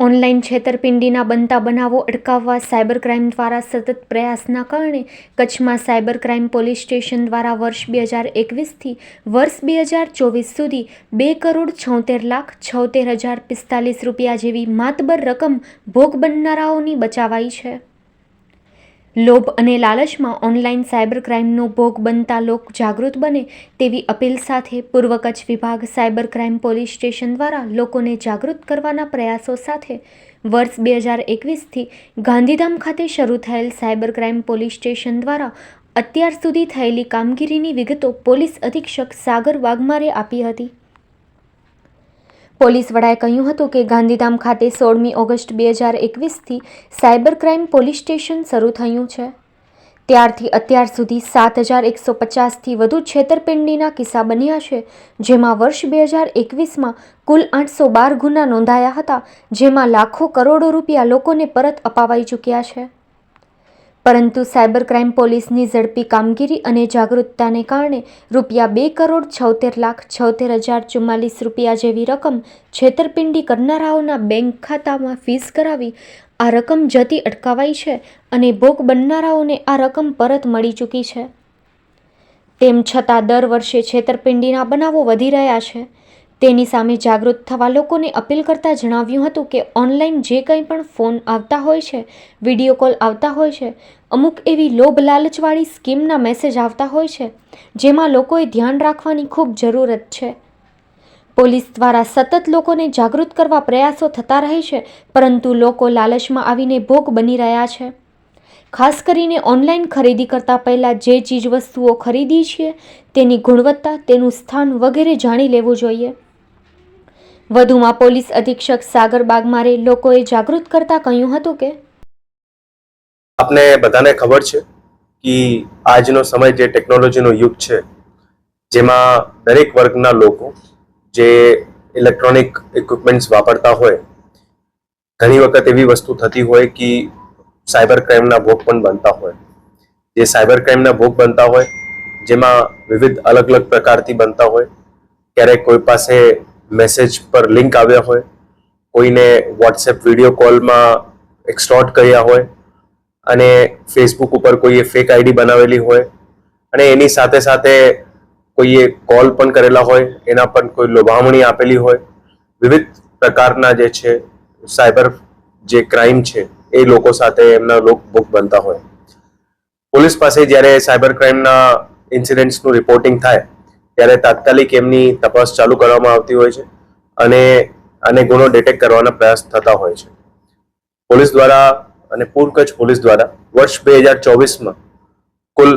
Online છેતરપિંડીના બનતા બનાવો અટકાવવા સાયબર ક્રાઇમ દ્વારા સતત પ્રયાસના કારણે કચ્છમાં સાયબર ક્રાઇમ પોલીસ સ્ટેશન દ્વારા વર્ષ બે હજાર એકવીસથી વર્ષ બે હજાર ચોવીસ સુધી બે કરોડ છોતેર લાખ છોતેર હજાર પિસ્તાલીસ રૂપિયા જેવી માતબર રકમ ભોગ બનનારાઓની બચાવાઈ છે. લોભ અને લાલચમાં ઓનલાઈન સાયબર ક્રાઇમનો ભોગ બનતા લોક જાગૃત બને તેવી અપીલ સાથે પૂર્વ કચ્છ વિભાગ સાયબર ક્રાઇમ પોલીસ સ્ટેશન દ્વારા લોકોને જાગૃત કરવાના પ્રયાસો સાથે વર્ષ બે હજાર એકવીસથી ગાંધીધામ ખાતે શરૂ થયેલ સાયબર ક્રાઇમ પોલીસ સ્ટેશન દ્વારા અત્યાર સુધી થયેલી કામગીરીની વિગતો પોલીસ અધિક્ષક સાગર વાઘમારે આપી હતી. પોલીસ વડાએ કહ્યું હતું કે ગાંધીધામ ખાતે સોળમી ઓગસ્ટ બે હજાર એકવીસથી સાયબર ક્રાઇમ પોલીસ સ્ટેશન શરૂ થયું છે. ત્યારથી અત્યાર સુધી સાત હજાર એકસો પચાસથી વધુ છેતરપિંડીના કિસ્સા બન્યા છે, જેમાં વર્ષ બે હજાર એકવીસમાં કુલ આઠસો બાર ગુના નોંધાયા હતા, જેમાં લાખો કરોડો રૂપિયા લોકોને પરત અપાવાઈ ચૂક્યા છે. પરંતુ સાયબર ક્રાઇમ પોલીસની ઝડપી કામગીરી અને જાગૃતતાને કારણે રૂપિયા બે કરોડ છોતેર લાખ છોતેર હજાર ચુમ્માલીસ રૂપિયા જેવી રકમ છેતરપિંડી કરનારાઓના બેંક ખાતામાં ફીસ કરાવી આ રકમ જતી અટકાવાઈ છે અને ભોગ બનનારાઓને આ રકમ પરત મળી ચૂકી છે. તેમ છતાં દર વર્ષે છેતરપિંડીના બનાવો વધી રહ્યા છે. તેની સામે જાગૃત થવા લોકોને અપીલ કરતા જણાવ્યું હતું કે ઓનલાઈન જે કંઈ પણ ફોન આવતા હોય છે, વીડિયો કોલ આવતા હોય છે, અમુક એવી લોભ લાલચવાળી સ્કીમના મેસેજ આવતા હોય છે, જેમાં લોકોએ ધ્યાન રાખવાની ખૂબ જરૂરત છે. પોલીસ દ્વારા સતત લોકોને જાગૃત કરવા પ્રયાસો થતા રહે છે, પરંતુ લોકો લાલચમાં આવીને ભોગ બની રહ્યા છે. ખાસ કરીને ઓનલાઈન ખરીદી કરતાં પહેલાં જે ચીજ વસ્તુઓ ખરીદી છીએ, તેની ગુણવત્તા, તેનું સ્થાન વગેરે જાણી લેવું જોઈએ. વધુમાં પોલીસ અધિક્ષક સાગર બાગમારે લોકોએ જાગૃત કરતા કહ્યું હતું કે આપને બધાને ખબર છે કે આજનો સમય જે ટેકનોલોજીનો યુગ છે, જેમાં દરેક વર્ગના લોકો જે ઇલેક્ટ્રોનિક ઇક્વિપમેન્ટ્સ વાપરતા હોય, ઘણી વખત એવી વસ્તુ થતી હોય કે સાયબર ક્રાઇમના ભોગ પણ બનતા હોય. જે સાયબર ક્રાઇમના ભોગ બનતા હોય, જેમાં વિવિધ અલગ અલગ પ્રકારથી બનતા હોય, ક્યારેક કોઈ પાસે મેસેજ પર લિંક આવ્યા હોય, કોઈને વોટ્સએપ વીડિયો કોલમાં એક્સટોર્ટ કર્યા હોય, અને ફેસબુક ઉપર કોઈએ ફેક આઈડી બનાવેલી હોય, અને એની સાથે સાથે કોઈએ કોલ પણ કરેલા હોય, એના પર કોઈ લોભામણી આપેલી હોય, વિવિધ પ્રકારના જે છે સાયબર જે ક્રાઇમ છે, એ લોકો સાથે એમના લોક બુક બનતા હોય. પોલીસ પાસે જ્યારે સાયબર ક્રાઇમના ઇન્સિડન્ટ્સનું રિપોર્ટિંગ થાય ત્યારે તાત્કાલિક એમની તપાસ ચાલુ કરવામાં આવતી હોય છે અને આને ગુનો ડિટેક્ટ કરવાના પ્રયાસ થતા હોય છે. પોલીસ દ્વારા અને પૂર્વ કચ્છ પોલીસ દ્વારા વર્ષ બે હજાર ચોવીસમાં કુલ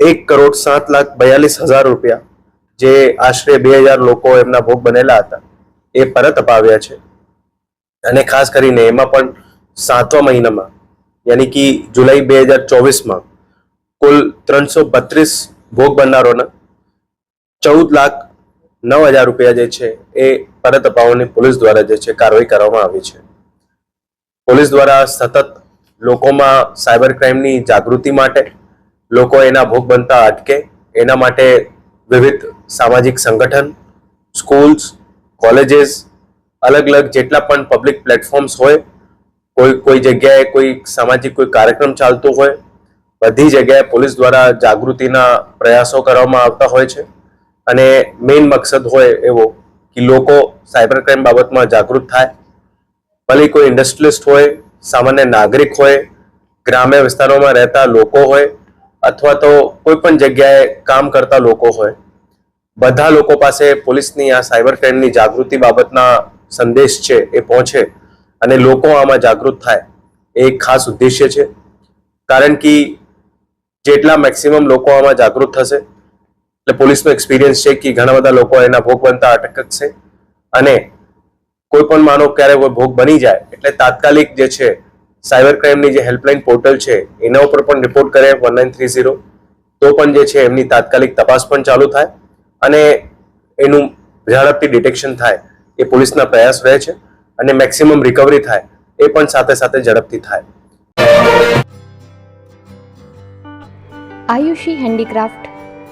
એક કરોડ સાત લાખ બયાલીસ હજાર રૂપિયા જે આશરે બે હજાર લોકો એમના ભોગ બનેલા હતા, એ પરત અપાવ્યા છે. અને ખાસ કરીને એમાં પણ સાતવા મહિનામાં, યાની કે જુલાઈ બે હજાર ચોવીસમાં કુલ ત્રણસો બત્રીસ ભોગ બનનારોના ચૌદ લાખ નવ હજાર રૂપિયા જે છે એ પરત અપાવવાની પોલીસ દ્વારા જે છે કાર્યવાહી કરવામાં આવી છે. પોલીસ દ્વારા સતત લોકોમાં સાયબર ક્રાઇમની જાગૃતિ માટે લોકો એના ભોગ બનતા અટકે, એના માટે વિવિધ સામાજિક સંગઠન, સ્કૂલ્સ, કોલેજીસ, અલગ અલગ જેટલા પણ પબ્લિક પ્લેટફોર્મ્સ હોય, કોઈ કોઈ જગ્યાએ કોઈ સામાજિક કોઈ કાર્યક્રમ ચાલતો હોય, બધી જગ્યાએ પોલીસ દ્વારા જાગૃતિના પ્રયાસો કરવામાં આવતા હોય છે. અને મેઇન મકસદ હોય એવો કે લોકો સાયબર ક્રાઇમ બાબતમાં જાગૃત થાય. ભલે કોઈ ઇન્ડસ્ટ્રીલિસ્ટ હોય, સામાન્ય નાગરિક હોય, ગ્રામ્ય વિસ્તારોમાં રહેતા લોકો હોય, અથવા તો કોઈ પણ જગ્યાએ કામ કરતા લોકો હોય. બધા લોકો પાસે પોલીસની આ સાયબર ક્રાઇમની જાગૃતિ બાબતના સંદેશ છે એ પહોંચે અને લોકો આમાં જાગૃત થાય. એ એક ખાસ ઉદ્દેશ્ય છે. કારણ કે જેટલા મેક્સિમમ લોકો આમાં જાગૃત થશે એટલે પોલીસનો એક્સપિરિયન્સ છે કે ઘણા બધા લોકો એના ભોગ બનતા અટકશે અને કોઈ પણ માનો ક્યારે કોઈ ભોગ બની જાય, એટલે તાત્કાલિક જે છે, સાયબર ક્રાઇમની જે હેલ્પલાઇન પોર્ટલ છે, એના ઉપર પણ રિપોર્ટ કરે વન નાઇન થ્રી ઝીરો તો પણ જે છે, એમની તાત્કાલિક તપાસ પણ ચાલુ થાય અને એનું ઝડપથી ડિટેક્શન થાય, એ પોલીસના પ્રયાસ રહે છે અને મેક્સિમમ રિકવરી થાય, એ પણ સાથે સાથે ઝડપથી થાય. Ayushi handicraft